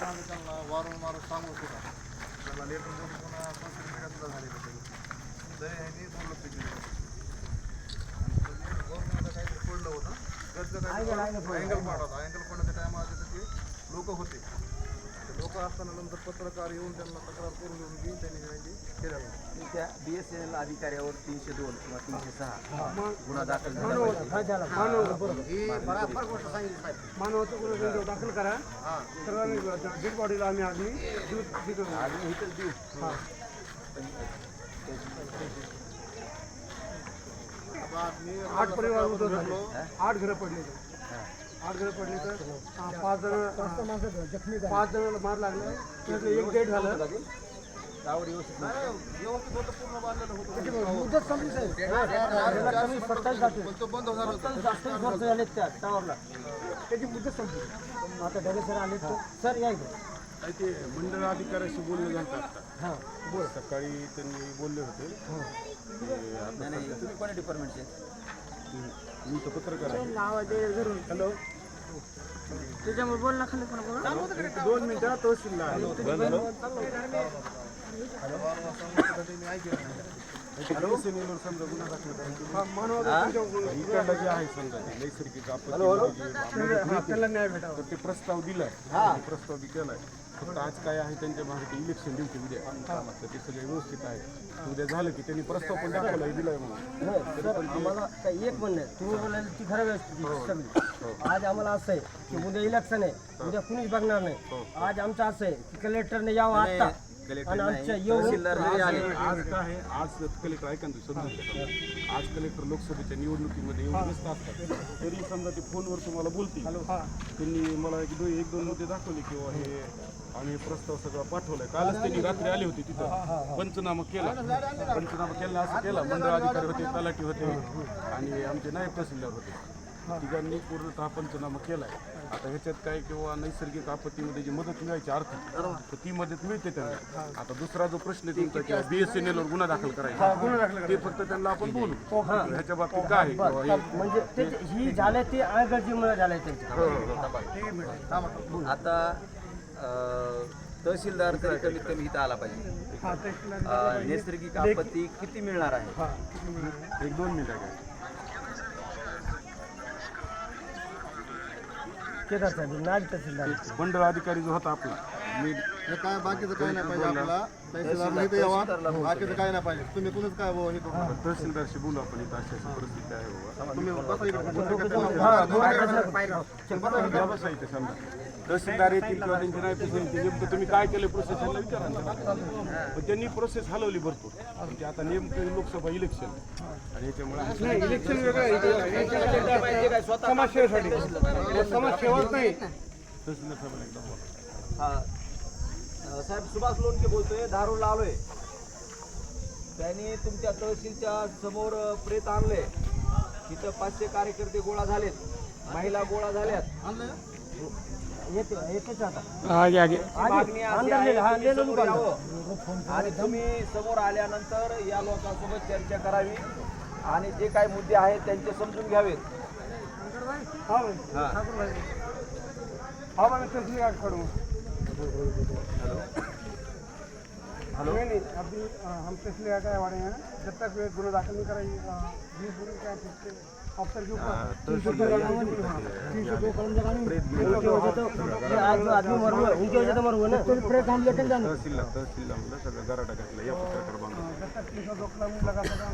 त्यांना वारंवार सांगू लेटर देऊन पुन्हा सोशल मीडियात सुद्धा झालेलं होतं अँगल पाडा होता अँगल पाडण्याच्या टायमाला तिथे लोक होते। ते असताना नंतर पत्रकार येऊन त्यांना तक्रार करून घेऊन घेऊन त्यांनी त्यांची केल्या त्या बी एस एन एल अधिकाऱ्यावर तीनशे दोन किंवा तीनशे सहा गुन्हा दाखल मानवाचा गुन्हा दाखल करा सर्वांनी डेड बॉडीला आम्ही आम्ही देऊ देतो इथंच देऊ आठ परिवार उद्ध्वस्त झाले आठ घरं पडले आठ घरं पडले तर हा, पाच जण जखमी पाच जणांना मार लागला. त्यातलं एक डेट झालं. मुदत संपली साहेब. पण तो बंद होणार होता जास्त खर्च झाले त्या टावरला. त्याची मुदत संपली. आता सर आले सर या ते मंडळ अधिकाऱ्याशी बोलणं झालं आता हां बोल. सकाळी त्यांनी बोलले होते. तुम्ही डिपार्टमेंटचे मी तर पत्रकार आहे. हॅलो. त्याच्यामुळे बोल ना खाली पण बोला. दोन मिनिटं आहे. BSNL वर समजा गुन्हा दाखल इकडलं जे आहे समजा ते नैसर्गिक आपत्ती त्याला न्याय भेटावा. तर ते प्रस्ताव दिलाय. ते प्रस्ताव बी केलाय फक्त आज काय आहे त्यांच्या मागे इलेक्शन ड्युटी उद्या तर ते सगळे व्यवस्थित आहे. उद्या झालं की त्यांनी प्रस्ताव पण दाखवलाय दिलाय म्हणून. सर आम्हाला काही एक म्हणणं आहे. तुम्ही बोलायला ती खरं व्यवस्थित सगळी. आज आम्हाला असं आहे की उद्या इलेक्शन आहे उद्या कुणीच बघणार नाही. आज आमचं असं आहे की कलेक्टरने यावं आता कलेक्टर आणि नाही आमच्या येऊन तहसीलदार जरी आले. आज काय आहे? आज कलेक्टर ऐका ना तुम्ही समजून घ्या. आज कलेक्टर लोकसभेच्या निवडणुकीमध्ये एवढे व्यस्त असतात. तरी समजा ते फोनवर तुम्हाला बोलतील. त्यांनी मला एक दोन एक दोन मुद्दे दाखवले किंवा हे आम्ही प्रस्ताव सगळा पाठवलाय. कालच त्यांनी रात्री आले होते तिथं. पंचनामा केला. पंचनामा केला असं केला. मंडळ अधिकारी होते तलाठी होते आणि आमचे नायब तहसीलदार होते. तिघांनी पूर्णतः पंचनामा केलाय. आता ह्याच्यात काय किंवा नैसर्गिक आपत्तीमध्ये जी मदत मिळायची आर्थिक तर ती मदत मिळते त्यांना. आता दुसरा जो प्रश्न आहे तुमचा किंवा बीएसएनएल वर गुन्हा दाखल करायचा. ते फक्त त्यांना आपण बोलू. ह्याच्या बाबतीत काय आहे? किंवा हे म्हणजे ते ही झालंय ते अगरजीमुळे झालंय त्यांच्या. आता अं, तहसीलदार तरी कमीत कमी इथं आला पाहिजे. हा अं, नैसर्गिक आपत्ती किती मिळणार आहे? एक दोन मिनिटं काय केदार साहेब नाग तहसीलदार. मंडळ अधिकारी जो होता आपला. मी हे काय बाकीचं काय नाही पाहिजे आपल्याला? तहसीलदार नाही यावा बाकीचं काय नाही पाहिजे. तुम्ही कुणीच काय बाबा हे करू नका. तहसीलदारशी बोलू आपण इथं अशी अशी परिस्थिती आहे बाबा. तुम्ही बसा इकडे. बसा इथे समजा. तहसीलदार येतील किंवा त्यांचे तहसील येतील नेमकं तुम्ही काय केलं प्रोसेस ह्यांना विचारा ना. पण त्यांनी प्रोसेस हलवली भरपूर. ते आता नेमकं लोकसभा इलेक्शन आणि याच्यामुळे नाही इलेक्शन वेगळं आहे, इथे. समाजसेवेसाठी हे समाजसेवाच नाही तहसीलदार साहेबांना एकदा बोला. हा. अं, साहेब सुभाष लोणके बोलतोय धारूरला आलोय त्यांनी तुमच्या तहसीलच्या समोर अं, प्रेत आणलंय. तिथं पाचशे कार्यकर्ते गोळा झालेत. महिला गोळा झाल्यात. हा. आणि तुम्ही समोर आल्यानंतर या लोकांसोबत चर्चा करावी आणि जे काही मुद्दे आहेत त्यांचे समजून घ्यावेत हा हा. हाँ हेलो. नहीं नहीं अभी हम का करवा रहे हैं जब तक वे गुना दाखिल नहीं कराएंगे बीस दिन का किसके अफसर के? ऊपर तीन सौ दो लगानी तीन सौ दो कलम लगानी उनकी वजह तो ये आज जो आदमी मर हुआ उनकी वजह तो मर हुआ ना? तो प्रेस हम लेकर जाना तहसीलला तहसीलला म्हणलं सगळं गराटा घातला या पत्रकार बांधून जब तक तीन सौ दो कलम लगा सका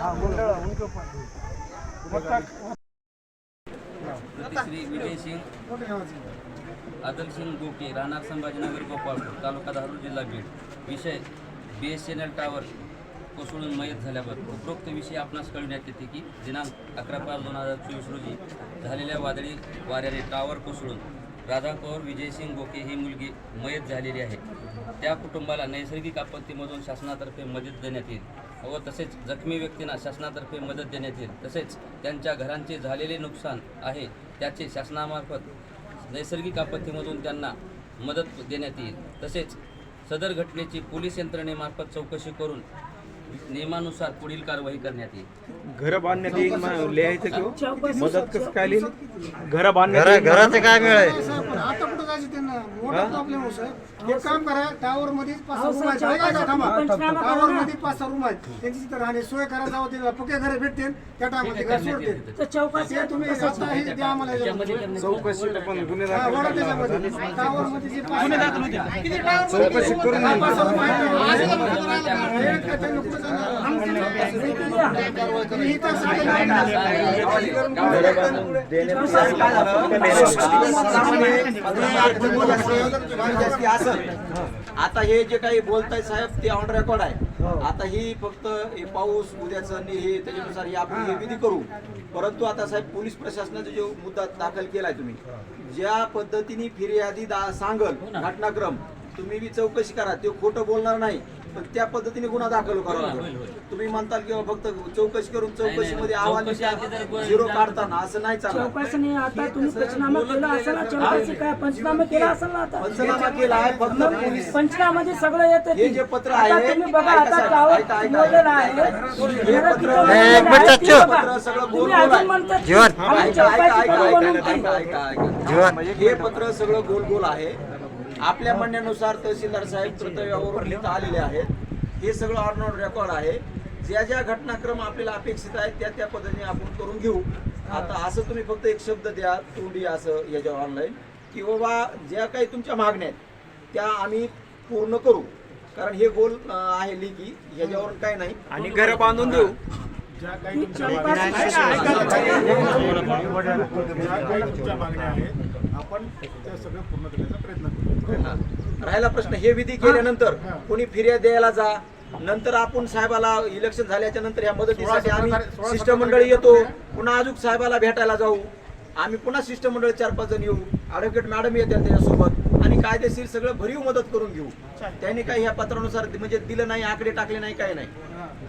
हाँ मंडल उनके ऊपर जब तक श्री विजय सिंग अदल सिंग गोके राहणार संभाजीनगर गोपाळपूर तालुका धारूर जिल्हा बीड. विषय B S N L tower कोसळून मयत झाल्यावर उपरोक्त विषय आपणास कळविण्यात येते की दिनांक अकरा पाच दोन हजार चोवीस रोजी झालेल्या वादळी वाऱ्याने टावर कोसळून राधा कौर विजयसिंग गोके ही मुलगी मयत झालेली आहे. त्या कुटुंबाला नैसर्गिक आपत्तीमधून शासनातर्फे मदत देण्यात येईल व तसेच जखमी व्यक्तींना शासनातर्फे मदत देण्यात येईल. तसेच त्यांच्या घरांचे झालेले नुकसान आहे त्याचे शासनामार्फत नैसर्गिक आपत्तीमधून त्यांना मदत देण्यात येईल. तसेच सदर घटनेची पोलीस यंत्रणेमार्फत चौकशी करून नियमानुसार पुढील कारवाई करण्यात येईल. घर बांधण्यात येईल म- लिहायचं किंवा मदत कसं काय लिहिल? घर बांधण्यात येईल घराचे काय मिळ आहे साहेब, पण आता कुठं जायचं त्यांना? मोठा प्रॉब्लेम हो साहेब. एक काम करा टावर मध्ये पाच सहा रूम आहेत. ऐका, ऐका, थांबा. टावर मध्ये पाच सहा रूम आहेत. त्यांची तिथं राहणे सोय करा जावं ते पक्के घरे भेटतील. त्या टायमामध्ये घर सोडतील. तर चौकात ते तुम्ही आता हे द्या आम्हाला याच्यामध्ये. चौकशी पण गुन्हे हा, दाखल त्याच्यामध्ये. जे पाच करून पाच सहा रूम आहेत. हे काय त्यांना कुठं जाणार? तुम्ही इथं साधं जास्ती असेल आता हे जे काही बोलताय साहेब ते ऑन रेकॉर्ड आहे. आता ही फक्त हे पाऊस उद्याचं हे त्याच्यानुसार आपण हे विधी करू. परंतु आता साहेब पोलीस प्रशासनाचा जो मुद्दा दाखल केलाय तुम्ही ज्या पद्धतीने फिर्यादी दा सांगल घटनाक्रम तुम्ही बी चौकशी करा. ते खोटं बोलणार नाही. पण त्या पद्धतीने गुन्हा दाखल करावा लागेल तुम्ही म्हणताल किंवा फक्त चौकशी करून चौकशीमध्ये अहवाल चौकशी आधी जर झिरो काढताना असं नाही चालणार चौकशीने आता तुम्ही पंचनामा केला असेल ना चौकशी काय पंचनामा केला असेल ना आता पंचनामा केला आहे फक्त पोलीस पंचनामध्ये सगळं येतं हे जे पत्र आता आहे तुम्ही बघा ऐका आता साहेब, टावर ऐका, ऐका, मोडलेलं ऐका, आहे हे पत्र तिथं एक मोडलेलं मिनिट आहे, चुप. ते बघा. पत्र सगळं तुम्ही गोल-गोल अजून आहे. म्हणतात जीवन. आम्ही ऐका, ऐका, चौकशी ऐका, करू ऐका, म्हणून ऐका, ऐका, ऐका. जीवन. हे पत्र सगळं गोल गोल आहे आपल्या म्हणण्यानुसार तहसीलदार साहेब कर्तव्यावरून लिहिता आलेले आहेत हे सगळं ऑन रेकॉर्ड आहे ज्या ज्या घटनाक्रम आपल्याला अपेक्षित आहेत त्या त्या पद्धतीने आपण करून घेऊ आता असं तुम्ही फक्त एक शब्द द्या तोंडी असं याच्यावर ऑनलाईन की बाबा ज्या काही तुमच्या मागण्या आहेत त्या आम्ही पूर्ण करू कारण हे गोल आहे लिखी ह्याच्यावरून काय नाही आणि घर बांधून देऊ ज्या काही तुमच्या मागण्या आहेत आपण त्या सगळं पूर्ण करण्याचा प्रयत्न करू. राहिला प्रश्न हे विधी केल्यानंतर कोणी फिर्याद द्यायला जा नंतर आपण साहेबाला इलेक्शन झाल्याच्यानंतर या मदतीसाठी आम्ही शिष्टमंडळी येतो. पुन्हा अजून साहेबाला भेटायला जाऊ. आम्ही पुन्हा शिष्टमंडळ चार पाच जण येऊ. ॲडव्होकेट मॅडम येतात त्याच्यासोबत. आणि कायदेशीर सगळं भरीव मदत करून घेऊ. त्यांनी काही ह्या पत्रानुसार म्हणजे दिलं नाही आकडे टाकले नाही काही नाही.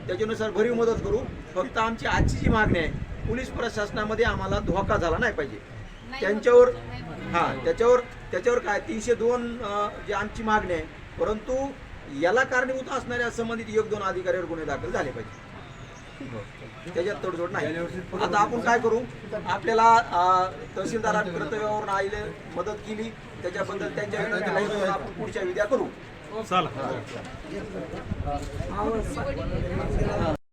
त्याच्यानुसार भरीव मदत करू. फक्त आमची आजची जी मागणी आहे पोलीस प्रशासनामध्ये आम्हाला धोका झाला नाही पाहिजे. त्यांच्यावर हा त्याच्यावर त्याच्यावर काय? तीनशे दोन जी आमची मागणी आहे. परंतु याला कारणीभूत असणाऱ्या संबंधित एक दोन अधिकाऱ्यावर गुन्हे दाखल झाले पाहिजे. त्याच्यात तडजोड नाही. आता आपण काय करू? आपल्याला तहसीलदारांनी कर्तव्यावरून आईले मदत केली. त्याच्याबद्दल त्यांच्या आपण पुढच्या विद्या करू.